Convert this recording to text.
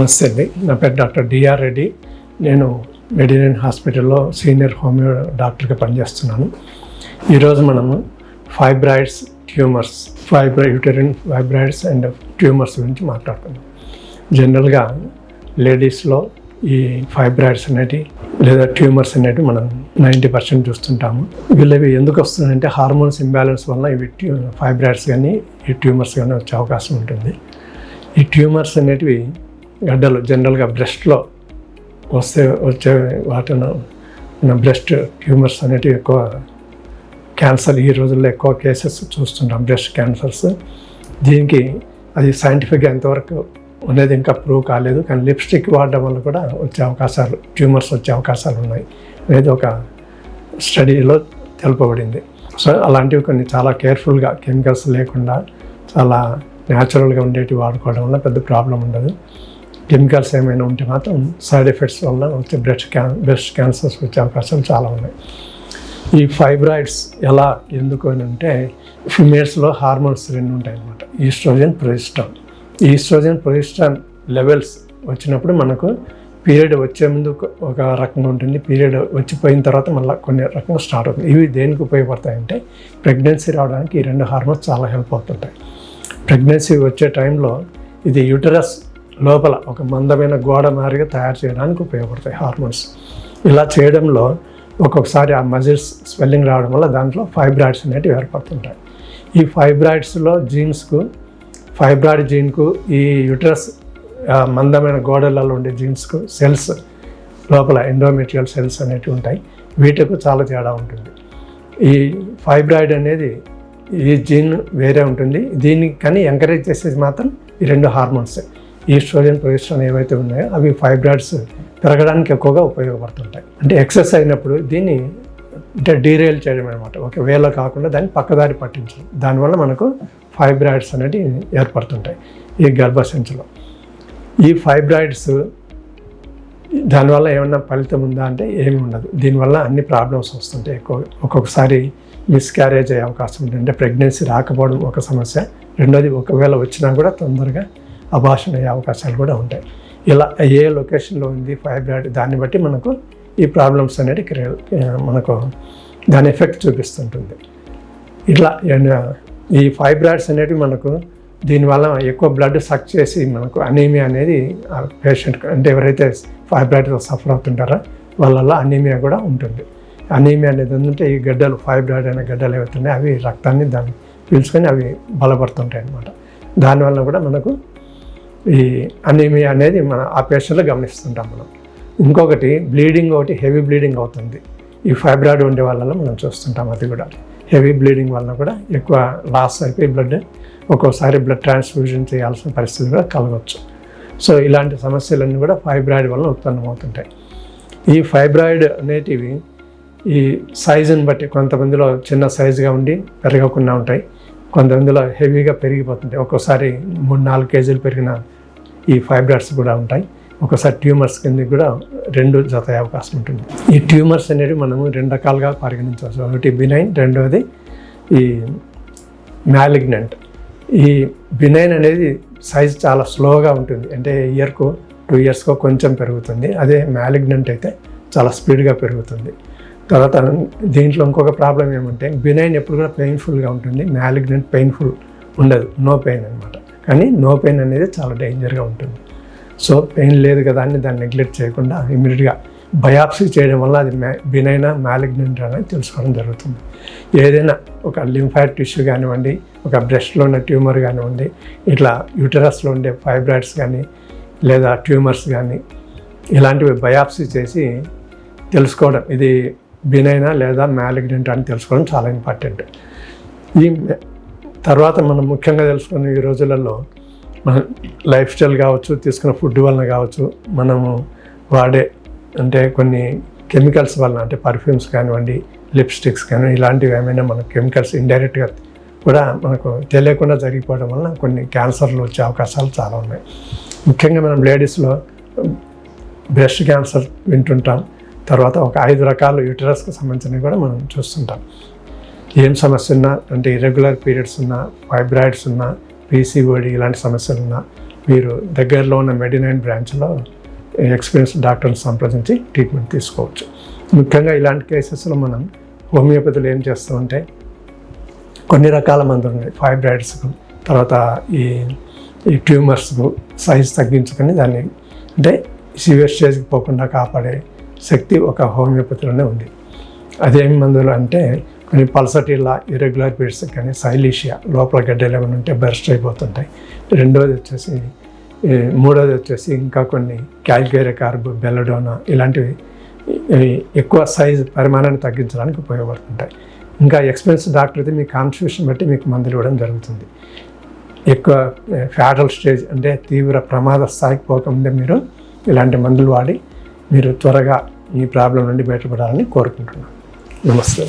నమస్తే అండి. నా పేరు డాక్టర్ డిఆర్ రెడ్డి. నేను మెడినైన్ హాస్పిటల్లో సీనియర్ హోమియో డాక్టర్గా పనిచేస్తున్నాను. ఈరోజు మనము fibroids tumours fibro uterine fibroids and tumours గురించి మాట్లాడుకుందాం. జనరల్గా లేడీస్లో ఈ ఫైబ్రాయిడ్స్ అనేటివి లేదా ట్యూమర్స్ అనేటివి మనం నైంటీ పర్సెంట్ చూస్తుంటాము. వీళ్ళవి ఎందుకు వస్తుందంటే హార్మోన్స్ ఇంబ్యాలెన్స్ వల్ల ఇవి ఫైబ్రాయిడ్స్ కానీ ఈ ట్యూమర్స్ కానీ వచ్చే అవకాశం ఉంటుంది. ఈ ట్యూమర్స్ అనేటివి గడ్డలు జనరల్గా బ్రెస్ట్లో వస్తే వచ్చే వాటిని మన బ్రెస్ట్ ట్యూమర్స్ అనేటివి ఎక్కువ క్యాన్సర్ ఈ రోజుల్లో ఎక్కువ కేసెస్ చూస్తుంటాం బ్రెస్ట్ క్యాన్సర్స్. దీనికి అది సైంటిఫిక్గా ఎంతవరకు అనేది ఇంకా ప్రూవ్ కాలేదు కానీ లిప్స్టిక్ వాడడం వల్ల కూడా వచ్చే అవకాశాలు ట్యూమర్స్ వచ్చే అవకాశాలు ఉన్నాయి. అనేది ఒక స్టడీలో తెలుపబడింది. సో అలాంటివి కొన్ని చాలా కేర్ఫుల్గా కెమికల్స్ లేకుండా చాలా న్యాచురల్గా ఉండేటివి వాడుకోవడం వల్ల పెద్ద ప్రాబ్లం ఉండదు. కెమికల్స్ ఏమైనా ఉంటే మాత్రం సైడ్ ఎఫెక్ట్స్ వల్ల వచ్చే బ్రెస్ట్ క్యాన్ బ్రెస్ట్ క్యాన్సర్స్ వచ్చే అవకాశాలు చాలా ఉన్నాయి. ఈ ఫైబ్రాయిడ్స్ ఎలా ఎందుకు అని అంటే ఫిమేల్స్లో హార్మోన్స్ రెండు ఉంటాయి అన్నమాట oestrogen progesterone. Oestrogen progesterone levels వచ్చినప్పుడు మనకు పీరియడ్ వచ్చే ముందు ఒక- ఒక రకంగా ఉంటుంది. పీరియడ్ వచ్చిపోయిన తర్వాత మళ్ళీ కొన్ని రకంగా స్టార్ట్ అవుతుంది. ఇవి దేనికి ఉపయోగపడతాయంటే ప్రెగ్నెన్సీ రావడానికి ఈ రెండు హార్మోన్స్ చాలా హెల్ప్ అవుతుంటాయి. ప్రెగ్నెన్సీ వచ్చే టైంలో ఇది యూటరస్ లోపల ఒక మందమైన గోడ మారిగా తయారు చేయడానికి ఉపయోగపడతాయి హార్మోన్స్. ఇలా చేయడంలో ఒక్కొక్కసారి ఆ మజిల్స్ స్వెల్లింగ్ రావడం వల్ల దాంట్లో ఫైబ్రాయిడ్స్ అనేటివి ఏర్పడుతుంటాయి. ఈ ఫైబ్రాయిడ్స్లో జీన్స్కు ఫైబ్రాయిడ్ జీన్కు ఈ యుట్రస్ మందమైన గోడలలో ఉండే జీన్స్కు సెల్స్ లోపల ఎండోమెట్రియల్ సెల్స్ అనేటివి ఉంటాయి. వీటికి చాలా తేడా ఉంటుంది. ఈ ఫైబ్రాయిడ్ అనేది ఈ జీన్ వేరే ఉంటుంది. దీనికి కానీ ఎంకరేజ్ చేసేది మాత్రం ఈ రెండు హార్మోన్స్. ఈస్ట్రోజన్ ప్రొజెస్ట్రాన్ ఏవైతే ఉన్నాయో అవి ఫైబ్రాయిడ్స్ పెరగడానికి ఎక్కువగా ఉపయోగపడుతుంటాయి. అంటే ఎక్సెస్ అయినప్పుడు దీన్ని అంటే డీరేల్ చేయడం అనమాట ఒక కాకుండా దాన్ని పక్కదారి పట్టించడం. దానివల్ల మనకు ఫైబ్రాయిడ్స్ అనేవి ఏర్పడుతుంటాయి ఈ గర్భసంచిలో. ఈ ఫైబ్రాయిడ్స్ దానివల్ల ఏమన్నా ఫలితం ఉందా అంటే ఏమి ఉండదు. దీనివల్ల అన్ని ప్రాబ్లమ్స్ వస్తుంటాయి ఎక్కువ. ఒక్కొక్కసారి మిస్క్యారేజ్ అయ్యే అవకాశం ఉంటుంది. అంటే ప్రెగ్నెన్సీ రాకపోవడం ఒక సమస్య. రెండోది ఒకవేళ వచ్చినా కూడా తొందరగా అభాషణ అయ్యే అవకాశాలు కూడా ఉంటాయి. ఇలా ఏ లొకేషన్లో ఉంది ఫైబ్రాయిడ్ దాన్ని బట్టి మనకు ఈ ప్రాబ్లమ్స్ అనేది మనకు దాని ఎఫెక్ట్ చూపిస్తుంటుంది. ఇట్లా ఈ ఫైబ్రాయిడ్స్ అనేవి మనకు దీనివల్ల ఎక్కువ బ్లడ్ సక్ చేసి మనకు అనీమియా అనేది పేషెంట్ అంటే ఎవరైతే ఫైబ్రాయిడ్తో సఫర్ అవుతుంటారో వాళ్ళల్లో అనీమియా కూడా ఉంటుంది. అనీమియా అనేది ఏంటంటే ఈ గడ్డలు ఫైబ్రాయిడ్ అనే గడ్డలు ఏవైతున్నాయి అవి రక్తాన్ని దాన్ని పీల్చుకొని అవి బలపడుతుంటాయి అన్నమాట దానివల్ల కూడా మనకు ఈ అనీమియా అనేది మన ఆ పేషెంట్లో గమనిస్తుంటాం మనం. ఇంకొకటి బ్లీడింగ్ ఒకటి హెవీ బ్లీడింగ్ అవుతుంది. ఈ ఫైబ్రాయిడ్ ఉండే వాళ్ళలో మనం చూస్తుంటాం అది కూడా. హెవీ బ్లీడింగ్ వలన కూడా ఎక్కువ లాస్ అయిపోయి బ్లడ్ ఒక్కోసారి బ్లడ్ ట్రాన్స్ఫ్యూజన్ చేయాల్సిన పరిస్థితి కూడా కలగవచ్చు సో ఇలాంటి సమస్యలన్నీ కూడా ఫైబ్రాయిడ్ వలన ఉత్పన్నమవుతుంటాయి. ఈ ఫైబ్రాయిడ్ అనేటివి ఈ సైజుని బట్టి కొంతమందిలో చిన్న సైజుగా ఉండి పెరగకుండా ఉంటాయి. కొంతమందిలో హెవీగా పెరిగిపోతుంటాయి. ఒక్కోసారి మూడు నాలుగు కేజీలు పెరిగిన ఈ ఫైబ్రాయిడ్స్ కూడా ఉంటాయి. ఒకసారి ట్యూమర్స్ కింద కూడా రెండు జత అవకాశం ఉంటుంది. ఈ ట్యూమర్స్ అనేవి మనము రెండు రకాలుగా పరిగణించవచ్చు. ఒకటి బినైన్ రెండవది ఈ మ్యాలిగ్నెంట్ ఈ బినైన్ అనేది సైజ్ చాలా స్లోగా ఉంటుంది. అంటే ఇయర్కు టూ ఇయర్స్కో కొంచెం పెరుగుతుంది. అదే మ్యాలిగ్నెంట్ అయితే చాలా స్పీడ్గా పెరుగుతుంది. తర్వాత దీంట్లో ఇంకొక ప్రాబ్లం ఏమంటే బినైన్ ఎప్పుడు కూడా పెయిన్ఫుల్గా ఉంటుంది. మ్యాలిగ్నెంట్ పెయిన్ఫుల్ ఉండదు. నో పెయిన్ అనమాట కానీ నో పెయిన్ అనేది చాలా డేంజర్గా ఉంటుంది. సో పెయిన్ లేదు కదా అని దాన్ని నెగ్లెక్ట్ చేయకుండా ఇమీడియట్గా బయాప్సీ చేయడం వల్ల అది మ్యా బినైనా మ్యాలిగ్నెంట్ అనేది తెలుసుకోవడం జరుగుతుంది. ఏదైనా ఒక లింఫాట్ టిష్యూ కానివ్వండి ఒక బ్రెస్ట్లో ఉన్న ట్యూమర్ కానివ్వండి ఇట్లా యూటరస్లో ఉండే ఫైబ్రాయిడ్స్ కానీ లేదా ట్యూమర్స్ కానీ ఇలాంటివి బయాప్సీ చేసి తెలుసుకోవడం. ఇది బినైనా లేదా మ్యాలిగ్నెంట్ అని తెలుసుకోవడం చాలా ఇంపార్టెంట్. ఈ తర్వాత మనం ముఖ్యంగా తెలుసుకున్న ఈ రోజులలో మన లైఫ్ స్టైల్ కావచ్చు తీసుకున్న ఫుడ్ వలన కావచ్చు మనము వాడే అంటే కొన్ని కెమికల్స్ వలన అంటే పర్ఫ్యూమ్స్ కానివ్వండి లిప్స్టిక్స్ కానీ ఇలాంటివి ఏమైనా మన కెమికల్స్ ఇండైరెక్ట్గా కూడా మనకు తెలియకుండా జరిగిపోవడం వలన కొన్ని క్యాన్సర్లు వచ్చే అవకాశాలు చాలా ఉన్నాయి. ముఖ్యంగా మనం లేడీస్లో బ్రెస్ట్ క్యాన్సర్ వింటుంటాం. తర్వాత ఒక ఐదు రకాల యూటరస్కి సంబంధించినవి కూడా మనం చూస్తుంటాం. ఏం సమస్య ఉన్నా అంటే ఇరెగ్యులర్ పీరియడ్స్ ఉన్నా ఫైబ్రాయిడ్స్ ఉన్నా పీసీఓడి ఇలాంటి సమస్యలు ఉన్నా మీరు దగ్గరలో ఉన్న మెడినైన్ బ్రాంచ్లో ఎక్స్పీరియన్స్ డాక్టర్ని సంప్రదించి ట్రీట్మెంట్ తీసుకోవచ్చు. ముఖ్యంగా ఇలాంటి కేసెస్లో మనం హోమియోపతిలో ఏం చేస్తామంటే కొన్ని రకాల మందులు ఉన్నాయి. ఫైబ్రాయిడ్స్కు తర్వాత ఈ ఈ ట్యూమర్స్కు సైజ్ తగ్గించుకొని దాన్ని అంటే సివియర్ స్టేజ్కి పోకుండా కాపాడే శక్తి ఒక హోమియోపతిలోనే ఉంది. అదేమి మందులు అంటే కొన్ని పల్సటిల్లా ఇరెగ్యులర్ పీరియడ్స్ కానీ సైలీషియా లోపల గడ్డలు ఏమైనా ఉంటే బెస్ట్ అయిపోతుంటాయి. రెండోది వచ్చేసి మూడోది వచ్చేసి ఇంకా కొన్ని క్యాల్కేరియా కార్బ్ బెల్లడోనా ఇలాంటివి ఎక్కువ సైజు పరిమాణాన్ని తగ్గించడానికి ఉపయోగపడుతుంటాయి. ఇంకా ఎక్స్పెన్స్ డాక్టర్ అయితే మీ కాన్స్టిట్యూషన్ బట్టి మీకు మందులు ఇవ్వడం జరుగుతుంది. ఎక్కువ ఫ్యాటల్ స్టేజ్ అంటే తీవ్ర ప్రమాద స్థాయికి పోకముందే మీరు ఇలాంటి మందులు వాడి మీరు త్వరగా ఈ ప్రాబ్లం నుండి బయటపడాలని కోరుకుంటున్నాను. నమస్తే.